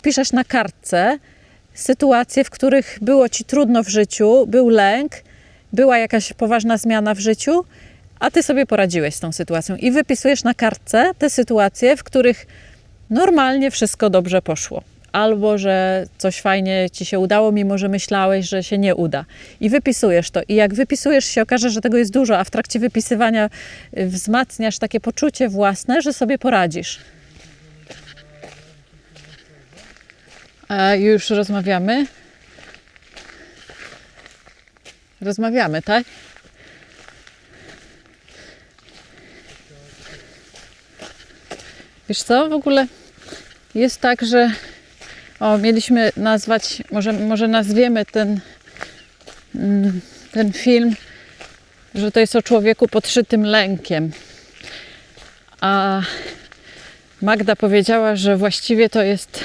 wpiszesz na kartce sytuacje, w których było ci trudno w życiu, był lęk, była jakaś poważna zmiana w życiu, a ty sobie poradziłeś z tą sytuacją. I wypisujesz na kartce te sytuacje, w których normalnie wszystko dobrze poszło. Albo że coś fajnie ci się udało, mimo że myślałeś, że się nie uda. I wypisujesz to. I jak wypisujesz, się okaże, że tego jest dużo, a w trakcie wypisywania y, wzmacniasz takie poczucie własne, że sobie poradzisz. A już rozmawiamy? Rozmawiamy, tak? Wiesz co, w ogóle jest tak, że o, mieliśmy nazwać, może, może nazwiemy ten, mm, ten film, że to jest o człowieku podszytym lękiem. A Magda powiedziała, że właściwie to jest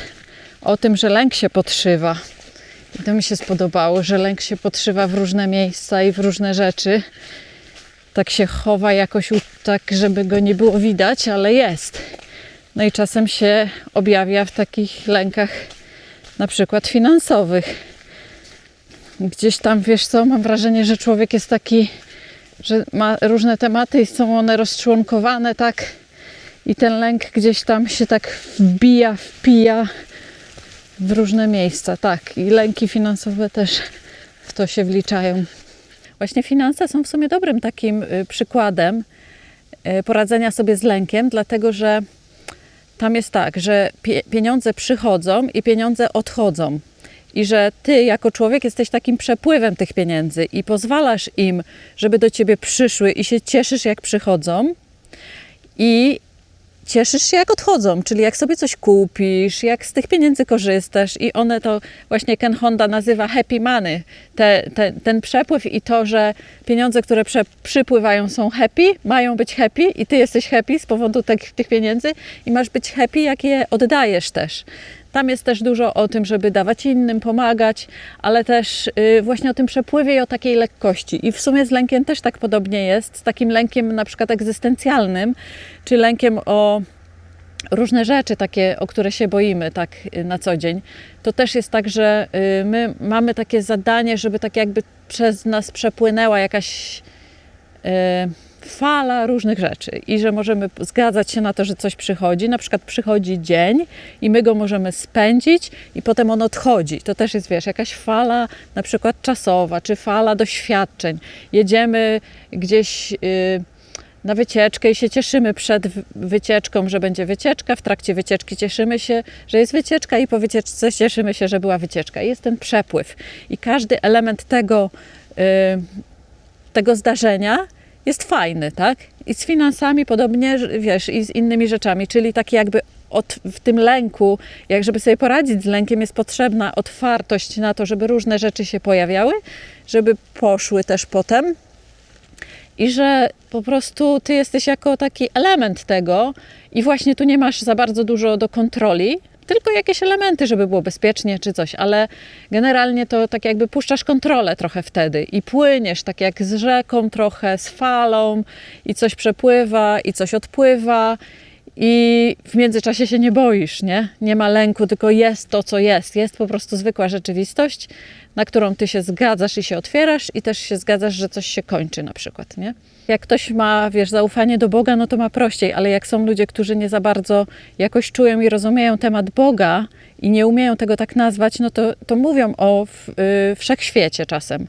o tym, że lęk się podszywa. I to mi się spodobało, że lęk się podszywa w różne miejsca i w różne rzeczy. Tak się chowa jakoś tak, żeby go nie było widać, ale jest. No i czasem się objawia w takich lękach, na przykład finansowych. Gdzieś tam, wiesz co, mam wrażenie, że człowiek jest taki, że ma różne tematy i są one rozczłonkowane tak i ten lęk gdzieś tam się tak wbija, wpija w różne miejsca. Tak, i lęki finansowe też w to się wliczają. Właśnie finanse są w sumie dobrym takim y, przykładem y, poradzenia sobie z lękiem, dlatego że tam jest tak, że pie- pieniądze przychodzą i pieniądze odchodzą. I że ty, jako człowiek, jesteś takim przepływem tych pieniędzy i pozwalasz im, żeby do ciebie przyszły i się cieszysz, jak przychodzą. I cieszysz się, jak odchodzą, czyli jak sobie coś kupisz, jak z tych pieniędzy korzystasz i one to właśnie Ken Honda nazywa happy money. Te, te, ten przepływ i to, że pieniądze, które prze, przypływają są happy, mają być happy i ty jesteś happy z powodu tych, tych pieniędzy i masz być happy, jak je oddajesz też. Tam jest też dużo o tym, żeby dawać innym, pomagać, ale też y, właśnie o tym przepływie i o takiej lekkości. I w sumie z lękiem też tak podobnie jest, z takim lękiem na przykład egzystencjalnym, czy lękiem o różne rzeczy takie, o które się boimy tak y, na co dzień. To też jest tak, że y, my mamy takie zadanie, żeby tak jakby przez nas przepłynęła jakaś fala różnych rzeczy i że możemy zgadzać się na to, że coś przychodzi. Na przykład przychodzi dzień i my go możemy spędzić i potem on odchodzi. To też jest, wiesz, jakaś fala na przykład czasowa, czy fala doświadczeń. Jedziemy gdzieś y, na wycieczkę i się cieszymy przed wycieczką, że będzie wycieczka. W trakcie wycieczki cieszymy się, że jest wycieczka i po wycieczce cieszymy się, że była wycieczka. Jest ten przepływ. I każdy element tego, y, tego zdarzenia jest fajny, tak? I z finansami podobnie, wiesz, i z innymi rzeczami, czyli takie jakby od, w tym lęku, jak żeby sobie poradzić z lękiem, jest potrzebna otwartość na to, żeby różne rzeczy się pojawiały, żeby poszły też potem. I że po prostu ty jesteś jako taki element tego i właśnie tu nie masz za bardzo dużo do kontroli, tylko jakieś elementy, żeby było bezpiecznie czy coś, ale generalnie to tak jakby puszczasz kontrolę trochę wtedy i płyniesz tak jak z rzeką trochę, z falą i coś przepływa i coś odpływa i w międzyczasie się nie boisz, nie? Nie ma lęku, tylko jest to, co jest. Jest po prostu zwykła rzeczywistość, na którą ty się zgadzasz i się otwierasz i też się zgadzasz, że coś się kończy na przykład, nie? Jak ktoś ma, wiesz, zaufanie do Boga, no to ma prościej, ale jak są ludzie, którzy nie za bardzo jakoś czują i rozumieją temat Boga i nie umieją tego tak nazwać, no to, to mówią o w, y, wszechświecie czasem.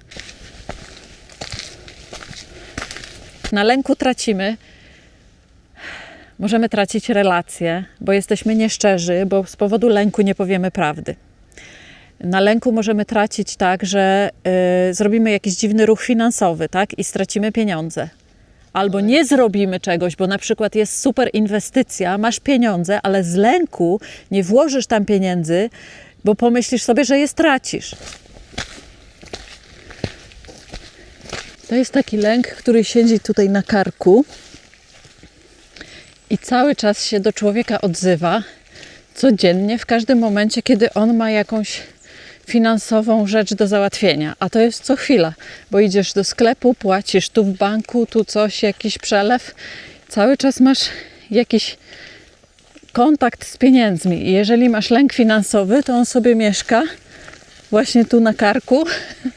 Na lęku tracimy, możemy tracić relacje, bo jesteśmy nieszczerzy, bo z powodu lęku nie powiemy prawdy. Na lęku możemy tracić tak, że y, zrobimy jakiś dziwny ruch finansowy, tak, i stracimy pieniądze. Albo nie zrobimy czegoś, bo na przykład jest super inwestycja, masz pieniądze, ale z lęku nie włożysz tam pieniędzy, bo pomyślisz sobie, że je stracisz. To jest taki lęk, który siedzi tutaj na karku i cały czas się do człowieka odzywa, codziennie, w każdym momencie, kiedy on ma jakąś finansową rzecz do załatwienia. A to jest co chwila, bo idziesz do sklepu, płacisz tu w banku, tu coś, jakiś przelew. Cały czas masz jakiś kontakt z pieniędzmi. I jeżeli masz lęk finansowy, to on sobie mieszka właśnie tu na karku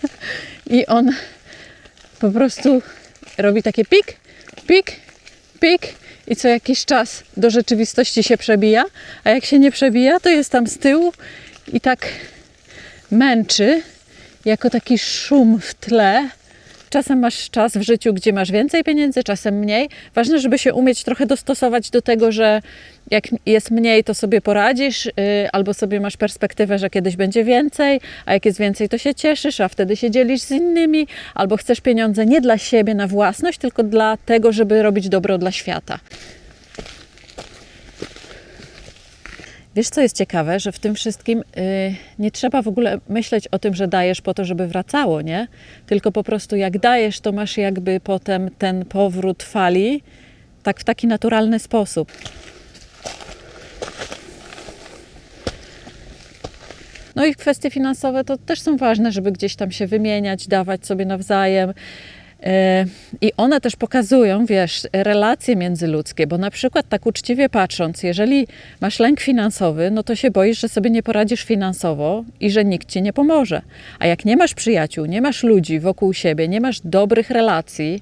i on po prostu robi takie pik, pik, pik i co jakiś czas do rzeczywistości się przebija, a jak się nie przebija, to jest tam z tyłu i tak męczy jako taki szum w tle. Czasem masz czas w życiu, gdzie masz więcej pieniędzy, czasem mniej. Ważne, żeby się umieć trochę dostosować do tego, że jak jest mniej, to sobie poradzisz, yy, albo sobie masz perspektywę, że kiedyś będzie więcej, a jak jest więcej, to się cieszysz, a wtedy się dzielisz z innymi, albo chcesz pieniądze nie dla siebie na własność, tylko dla tego, żeby robić dobro dla świata. Wiesz, co jest ciekawe, że w tym wszystkim y, nie trzeba w ogóle myśleć o tym, że dajesz po to, żeby wracało, nie? Tylko po prostu jak dajesz, to masz jakby potem ten powrót fali tak w taki naturalny sposób. No i kwestie finansowe to też są ważne, żeby gdzieś tam się wymieniać, dawać sobie nawzajem. E, I one też pokazują, wiesz, relacje międzyludzkie, bo na przykład tak uczciwie patrząc, jeżeli masz lęk finansowy, no to się boisz, że sobie nie poradzisz finansowo i że nikt ci nie pomoże. A jak nie masz przyjaciół, nie masz ludzi wokół siebie, nie masz dobrych relacji,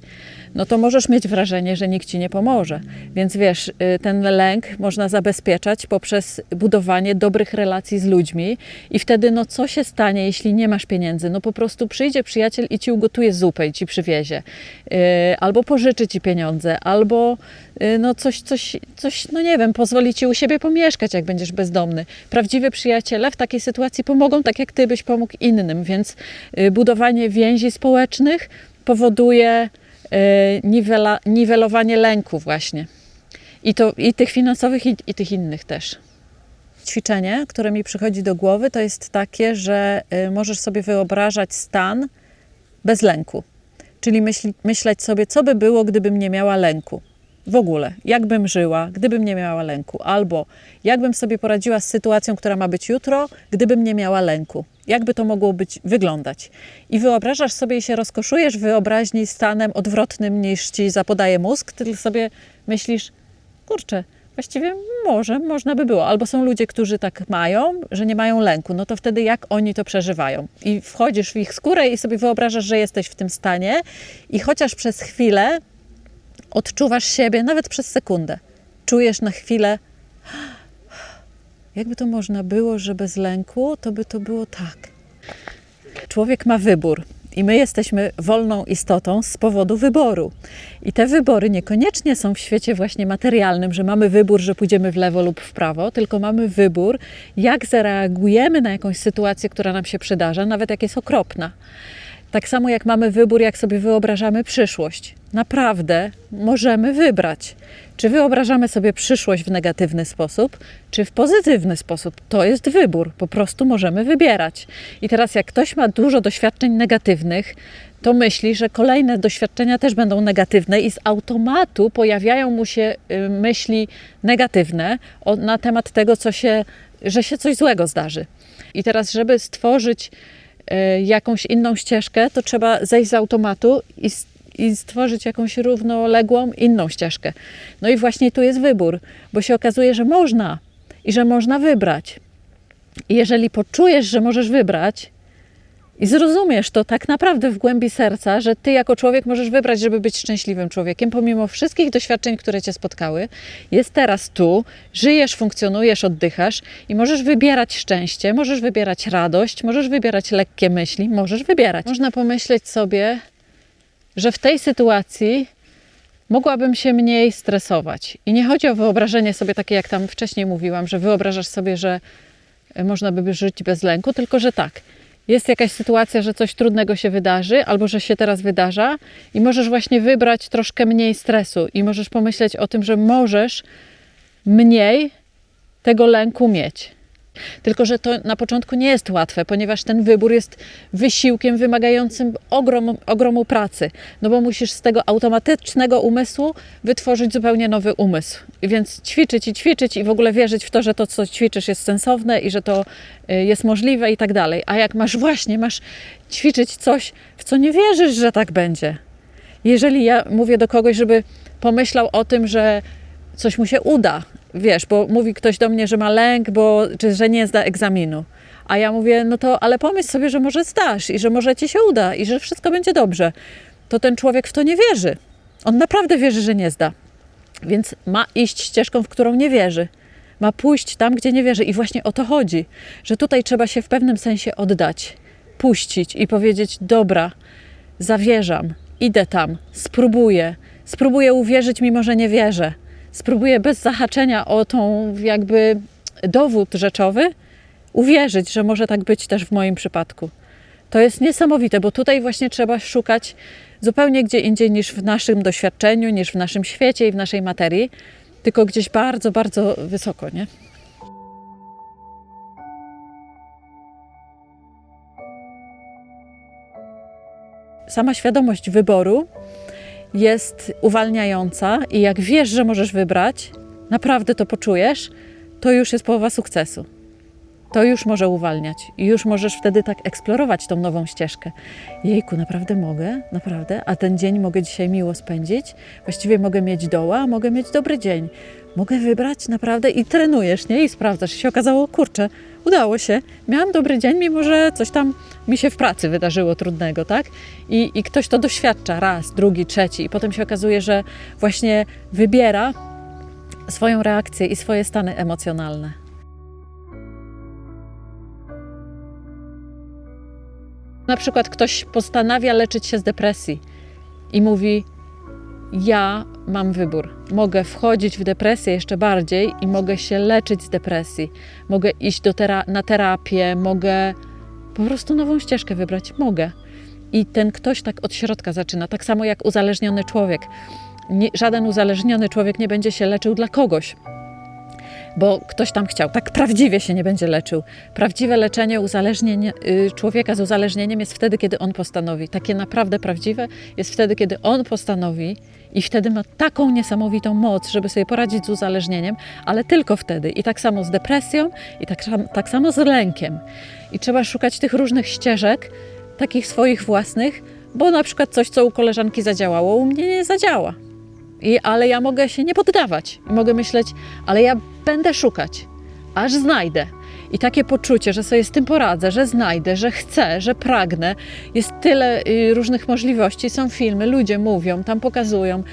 no to możesz mieć wrażenie, że nikt ci nie pomoże. Więc wiesz, y, ten lęk można zabezpieczać poprzez budowanie dobrych relacji z ludźmi i wtedy, no co się stanie, jeśli nie masz pieniędzy? No po prostu przyjdzie przyjaciel i ci ugotuje zupę i ci przywiezie. Yy, Albo pożyczy ci pieniądze, albo yy, no coś, coś, coś, no nie wiem, pozwoli ci u siebie pomieszkać, jak będziesz bezdomny. Prawdziwi przyjaciele w takiej sytuacji pomogą tak, jak ty byś pomógł innym, więc yy, budowanie więzi społecznych powoduje niwela, niwelowanie lęku właśnie. I, to, i tych finansowych, i, i tych innych też. Ćwiczenie, które mi przychodzi do głowy, to jest takie, że y, możesz sobie wyobrażać stan bez lęku. Czyli myśli, myśleć sobie, co by było, gdybym nie miała lęku. W ogóle, jakbym żyła, gdybym nie miała lęku, albo jakbym sobie poradziła z sytuacją, która ma być jutro, gdybym nie miała lęku. Jakby to mogło być wyglądać. I wyobrażasz sobie i się rozkoszujesz wyobraźni stanem odwrotnym niż ci zapodaje mózg, tylko sobie myślisz, kurczę, właściwie może, można by było. Albo są ludzie, którzy tak mają, że nie mają lęku, no to wtedy jak oni to przeżywają? I wchodzisz w ich skórę i sobie wyobrażasz, że jesteś w tym stanie i chociaż przez chwilę odczuwasz siebie, nawet przez sekundę, czujesz na chwilę, jakby to można było, że bez lęku, to by to było tak. Człowiek ma wybór. I my jesteśmy wolną istotą z powodu wyboru. I te wybory niekoniecznie są w świecie właśnie materialnym, że mamy wybór, że pójdziemy w lewo lub w prawo, tylko mamy wybór, jak zareagujemy na jakąś sytuację, która nam się przydarza, nawet jak jest okropna. Tak samo jak mamy wybór, jak sobie wyobrażamy przyszłość. Naprawdę możemy wybrać, czy wyobrażamy sobie przyszłość w negatywny sposób, czy w pozytywny sposób. To jest wybór, po prostu możemy wybierać. I teraz, jak ktoś ma dużo doświadczeń negatywnych, to myśli, że kolejne doświadczenia też będą negatywne, i z automatu pojawiają mu się y, myśli negatywne na temat tego, co się, że się coś złego zdarzy. I teraz, żeby stworzyć jakąś inną ścieżkę, to trzeba zejść z automatu i, i stworzyć jakąś równoległą inną ścieżkę. No i właśnie tu jest wybór, bo się okazuje, że można i że można wybrać. I jeżeli poczujesz, że możesz wybrać i zrozumiesz to tak naprawdę w głębi serca, że ty jako człowiek możesz wybrać, żeby być szczęśliwym człowiekiem, pomimo wszystkich doświadczeń, które cię spotkały, jest teraz tu, żyjesz, funkcjonujesz, oddychasz i możesz wybierać szczęście, możesz wybierać radość, możesz wybierać lekkie myśli, możesz wybierać. Można pomyśleć sobie, że w tej sytuacji mogłabym się mniej stresować. I nie chodzi o wyobrażenie sobie takie, jak tam wcześniej mówiłam, że wyobrażasz sobie, że można by żyć bez lęku, tylko że tak. Jest jakaś sytuacja, że coś trudnego się wydarzy, albo że się teraz wydarza, i możesz właśnie wybrać troszkę mniej stresu, i możesz pomyśleć o tym, że możesz mniej tego lęku mieć. Tylko, że to na początku nie jest łatwe, ponieważ ten wybór jest wysiłkiem wymagającym ogromu, ogromu pracy. No bo musisz z tego automatycznego umysłu wytworzyć zupełnie nowy umysł. Więc ćwiczyć i ćwiczyć i w ogóle wierzyć w to, że to, co ćwiczysz, jest sensowne i że to y, jest możliwe i tak dalej. A jak masz właśnie, masz ćwiczyć coś, w co nie wierzysz, że tak będzie. Jeżeli ja mówię do kogoś, żeby pomyślał o tym, że coś mu się uda, wiesz, bo mówi ktoś do mnie, że ma lęk, bo, czy że nie zda egzaminu. A ja mówię, no to ale pomyśl sobie, że może zdasz i że może ci się uda i że wszystko będzie dobrze. To ten człowiek w to nie wierzy. On naprawdę wierzy, że nie zda. Więc ma iść ścieżką, w którą nie wierzy. Ma pójść tam, gdzie nie wierzy. I właśnie o to chodzi, że tutaj trzeba się w pewnym sensie oddać, puścić i powiedzieć: Dobra, zawierzam, idę tam, spróbuję, spróbuję uwierzyć, mimo że nie wierzę. Spróbuję bez zahaczenia o tą jakby dowód rzeczowy uwierzyć, że może tak być też w moim przypadku. To jest niesamowite, bo tutaj właśnie trzeba szukać zupełnie gdzie indziej niż w naszym doświadczeniu, niż w naszym świecie i w naszej materii, tylko gdzieś bardzo, bardzo wysoko, nie? Sama świadomość wyboru jest uwalniająca i jak wiesz, że możesz wybrać, naprawdę to poczujesz, to już jest połowa sukcesu to już może uwalniać i już możesz wtedy tak eksplorować tą nową ścieżkę. Jejku, naprawdę mogę? Naprawdę? A ten dzień mogę dzisiaj miło spędzić? Właściwie mogę mieć doła, mogę mieć dobry dzień. Mogę wybrać naprawdę i trenujesz, nie? I sprawdzasz. I się okazało, kurczę, udało się. Miałam dobry dzień, mimo że coś tam mi się w pracy wydarzyło trudnego, tak? I, I ktoś to doświadcza raz, drugi, trzeci i potem się okazuje, że właśnie wybiera swoją reakcję i swoje stany emocjonalne. Na przykład ktoś postanawia leczyć się z depresji i mówi: Ja mam wybór. Mogę wchodzić w depresję jeszcze bardziej i mogę się leczyć z depresji. Mogę iść do tera na terapię, mogę po prostu nową ścieżkę wybrać. Mogę. I ten ktoś tak od środka zaczyna, tak samo jak uzależniony człowiek. Nie, żaden uzależniony człowiek nie będzie się leczył dla kogoś bo ktoś tam chciał. Tak prawdziwie się nie będzie leczył. Prawdziwe leczenie uzależnienie, y, człowieka z uzależnieniem jest wtedy, kiedy on postanowi. Takie naprawdę prawdziwe jest wtedy, kiedy on postanowi i wtedy ma taką niesamowitą moc, żeby sobie poradzić z uzależnieniem, ale tylko wtedy. I tak samo z depresją, i tak, tak samo z lękiem. I trzeba szukać tych różnych ścieżek, takich swoich własnych, bo na przykład coś, co u koleżanki zadziałało, u mnie nie zadziała. I, ale ja mogę się nie poddawać. Mogę myśleć, ale ja będę szukać, aż znajdę. I takie poczucie, że sobie z tym poradzę, że znajdę, że chcę, że pragnę. Jest tyle y, różnych możliwości. Są filmy, ludzie mówią, tam pokazują.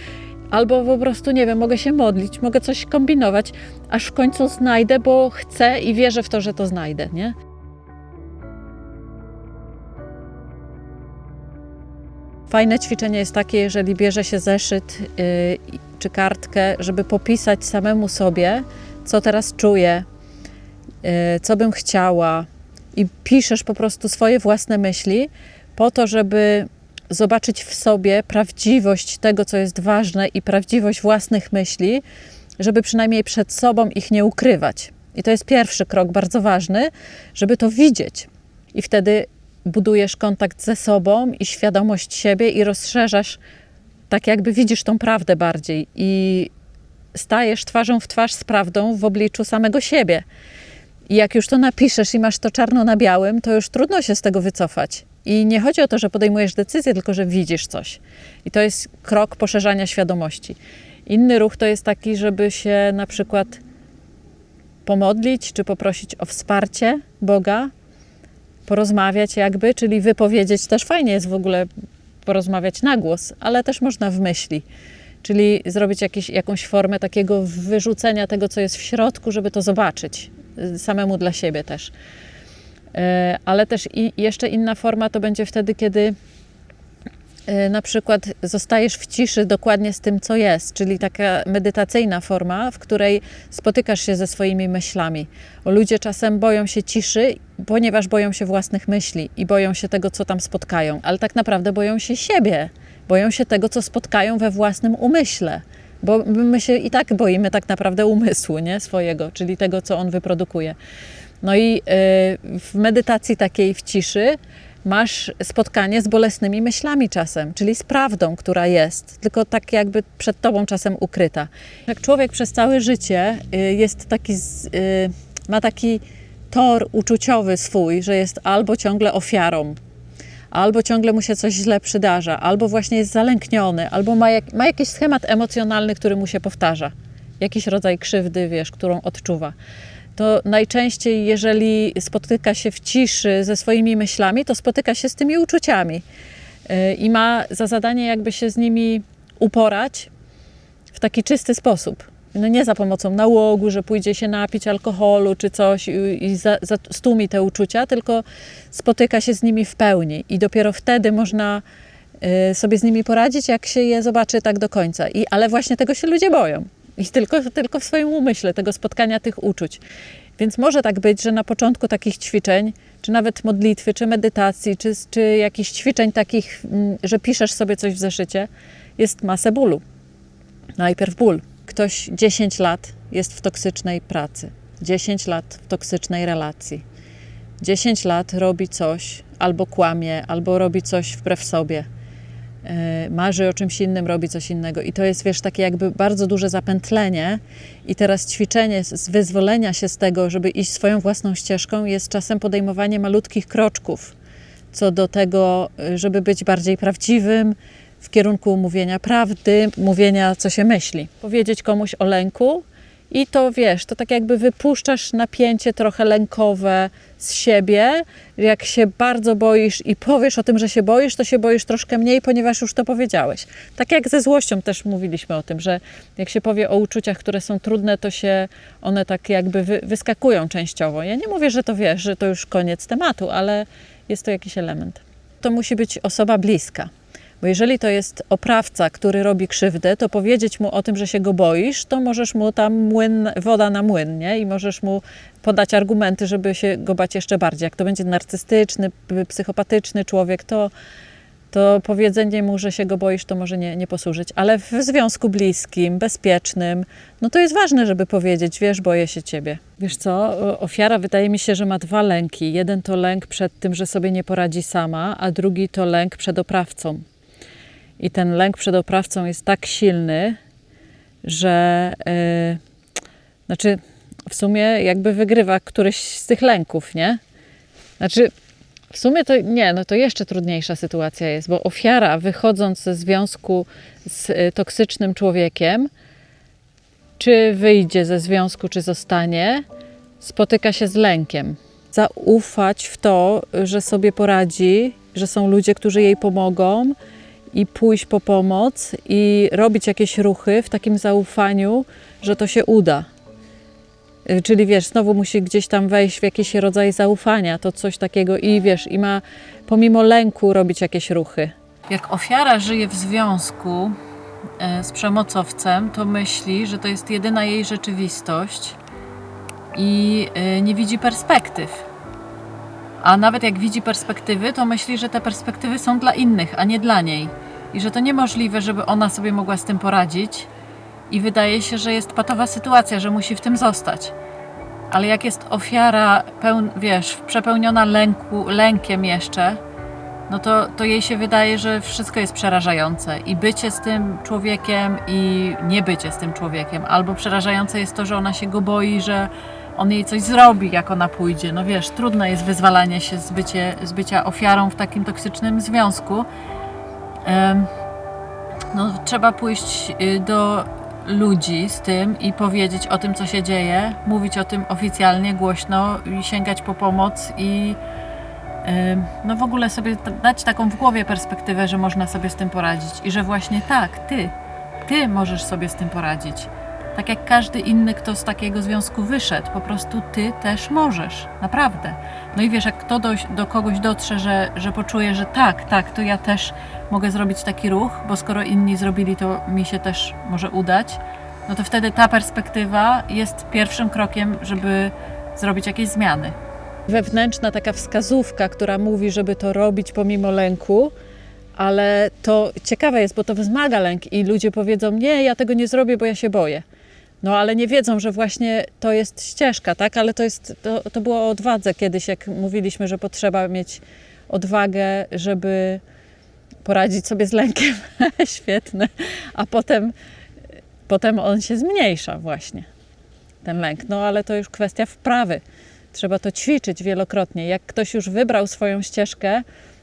Albo po prostu, nie wiem, mogę się modlić, mogę coś kombinować, aż w końcu znajdę, bo chcę i wierzę w to, że to znajdę, nie? Fajne ćwiczenie jest takie, jeżeli bierze się zeszyt yy, czy kartkę, żeby popisać samemu sobie, co teraz czuję, yy, co bym chciała, i piszesz po prostu swoje własne myśli, po to, żeby zobaczyć w sobie prawdziwość tego, co jest ważne i prawdziwość własnych myśli, żeby przynajmniej przed sobą ich nie ukrywać. I to jest pierwszy krok bardzo ważny, żeby to widzieć. I wtedy budujesz kontakt ze sobą i świadomość siebie i rozszerzasz, tak jakby widzisz tą prawdę bardziej i stajesz twarzą w twarz z prawdą w obliczu samego siebie. I jak już to napiszesz i masz to czarno na białym, to już trudno się z tego wycofać. I nie chodzi o to, że podejmujesz decyzję, tylko że widzisz coś. I to jest krok poszerzania świadomości. Inny ruch to jest taki, żeby się na przykład pomodlić, czy poprosić o wsparcie Boga, porozmawiać jakby, czyli wypowiedzieć. Też fajnie jest w ogóle porozmawiać na głos, ale też można w myśli. Czyli zrobić jakiś, jakąś formę takiego wyrzucenia tego, co jest w środku, żeby to zobaczyć y, samemu dla siebie też. E, ale też i jeszcze inna forma to będzie wtedy, kiedy Y, na przykład zostajesz w ciszy dokładnie z tym, co jest, czyli taka medytacyjna forma, w której spotykasz się ze swoimi myślami. Ludzie czasem boją się ciszy, ponieważ boją się własnych myśli i boją się tego, co tam spotkają, ale tak naprawdę boją się siebie, boją się tego, co spotkają we własnym umyśle. Bo my się i tak boimy tak naprawdę umysłu, nie? Swojego, czyli tego, co on wyprodukuje. No i yy, w medytacji takiej w ciszy masz spotkanie z bolesnymi myślami czasem, czyli z prawdą, która jest, tylko tak jakby przed tobą czasem ukryta. Jak człowiek przez całe życie y, jest taki, y, ma taki tor uczuciowy swój, że jest albo ciągle ofiarą, albo ciągle mu się coś źle przydarza, albo właśnie jest zalękniony, albo ma, jak, ma jakiś schemat emocjonalny, który mu się powtarza. jakiś rodzaj krzywdy, wiesz, którą odczuwa. To najczęściej, jeżeli spotyka się w ciszy ze swoimi myślami, to spotyka się z tymi uczuciami y, i ma za zadanie, jakby się z nimi uporać w taki czysty sposób. No nie za pomocą nałogu, że pójdzie się napić alkoholu czy coś i, i za, za, te uczucia, tylko spotyka się z nimi w pełni i dopiero wtedy można y, sobie z nimi poradzić, jak się je zobaczy tak do końca. I, ale właśnie tego się ludzie boją. I tylko, tylko w swoim umyśle, tego spotkania tych uczuć. Więc może tak być, że na początku takich ćwiczeń, czy nawet modlitwy, czy medytacji, czy, czy jakichś ćwiczeń takich, mm, że piszesz sobie coś w zeszycie, jest masę bólu. Najpierw ból. Ktoś 10 lat jest w toksycznej pracy, 10 lat w toksycznej relacji, 10 lat robi coś, albo kłamie, albo robi coś wbrew sobie. Yy, marzy o czymś innym, robi coś innego. I to jest, wiesz, takie jakby bardzo duże zapętlenie. I teraz ćwiczenie z wyzwolenia się z tego, żeby iść swoją własną ścieżką, jest czasem podejmowanie malutkich kroczków co do tego, y, żeby być bardziej prawdziwym, w kierunku mówienia prawdy, mówienia, co się myśli. Powiedzieć komuś o lęku i to wiesz, to tak jakby wypuszczasz napięcie trochę lękowe z siebie. Jak się bardzo boisz i powiesz o tym, że się boisz, to się boisz troszkę mniej, ponieważ już to powiedziałeś. Tak jak ze złością też mówiliśmy o tym, że jak się powie o uczuciach, które są trudne, to się one tak jakby wy, wyskakują częściowo. Ja nie mówię, że to wiesz, że to już koniec tematu, ale jest to jakiś element. To musi być osoba bliska. Bo jeżeli to jest oprawca, który robi krzywdę, to powiedzieć mu o tym, że się go boisz, to możesz mu tam młyn, woda na młyn, nie? I możesz mu podać argumenty, żeby się go bać jeszcze bardziej. Jak to będzie narcystyczny, psychopatyczny człowiek, to, to powiedzenie mu, że się go boisz, to może nie, nie posłużyć. Ale w związku bliskim, bezpiecznym, no to jest ważne, żeby powiedzieć, wiesz, boję się ciebie. Wiesz co, ofiara wydaje mi się, że ma dwa lęki. Jeden to lęk przed tym, że sobie nie poradzi sama, a drugi to lęk przed oprawcą. I ten lęk przed oprawcą jest tak silny, że yy, znaczy w sumie jakby wygrywa któryś z tych lęków, nie? Znaczy w sumie to nie, no to jeszcze trudniejsza sytuacja jest, bo ofiara wychodząc ze związku z y, toksycznym człowiekiem, czy wyjdzie ze związku, czy zostanie, spotyka się z lękiem. Zaufać w to, że sobie poradzi, że są ludzie, którzy jej pomogą i pójść po pomoc i robić jakieś ruchy w takim zaufaniu, że to się uda. Y, Czyli wiesz, znowu musi gdzieś tam wejść w jakiś rodzaj zaufania, to coś takiego i wiesz, i ma pomimo lęku robić jakieś ruchy. Jak ofiara żyje w związku e, z przemocowcem, to myśli, że to jest jedyna jej rzeczywistość i e, nie widzi perspektyw. A nawet jak widzi perspektywy, to myśli, że te perspektywy są dla innych, a nie dla niej. I że to niemożliwe, żeby ona sobie mogła z tym poradzić. I wydaje się, że jest patowa sytuacja, że musi w tym zostać. Ale jak jest ofiara, pełn, wiesz, przepełniona lęku, lękiem jeszcze, no to, to jej się wydaje, że wszystko jest przerażające. I bycie z tym człowiekiem, i nie bycie z tym człowiekiem. Albo przerażające jest to, że ona się go boi, że on jej coś zrobi, jak ona pójdzie. No wiesz, trudne jest wyzwalanie się z, bycie, z bycia ofiarą w takim toksycznym związku. No, trzeba pójść y, do ludzi z tym i powiedzieć o tym, co się dzieje, mówić o tym oficjalnie, głośno i sięgać po pomoc i no w ogóle sobie dać taką w głowie perspektywę, że można sobie z tym poradzić i że właśnie tak, ty, ty możesz sobie z tym poradzić. Tak jak każdy inny, kto z takiego związku wyszedł, po prostu ty też możesz, naprawdę. No i wiesz, jak kto do, do kogoś dotrze, że, że poczuje, że tak, tak, to ja też mogę zrobić taki ruch, bo skoro inni zrobili, to mi się też może udać, no to wtedy ta perspektywa jest pierwszym krokiem, żeby zrobić jakieś zmiany. Wewnętrzna taka wskazówka, która mówi, żeby to robić pomimo lęku, ale to ciekawe jest, bo to wzmaga lęk i ludzie powiedzą: Nie, ja tego nie zrobię, bo ja się boję. No ale nie wiedzą, że właśnie to jest ścieżka, tak? Ale to, jest, to, to było o odwadze kiedyś, jak mówiliśmy, że potrzeba mieć odwagę, żeby poradzić sobie z lękiem. Świetne. A potem, potem on się zmniejsza właśnie, ten lęk. No ale to już kwestia wprawy. Trzeba to ćwiczyć wielokrotnie. Jak ktoś już wybrał swoją ścieżkę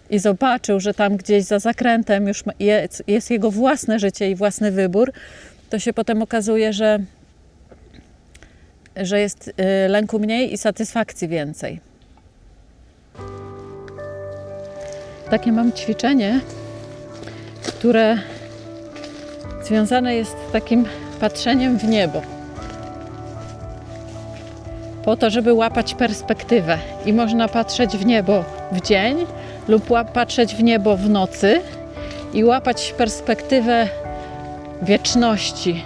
i zobaczył, że tam gdzieś za zakrętem już jest, jest jego własne życie i własny wybór, to się potem okazuje, że że jest y, lęku mniej i satysfakcji więcej. Takie mam ćwiczenie, które związane jest z takim patrzeniem w niebo. Po to, żeby łapać perspektywę. I można patrzeć w niebo w dzień lub patrzeć w niebo w nocy i łapać perspektywę wieczności,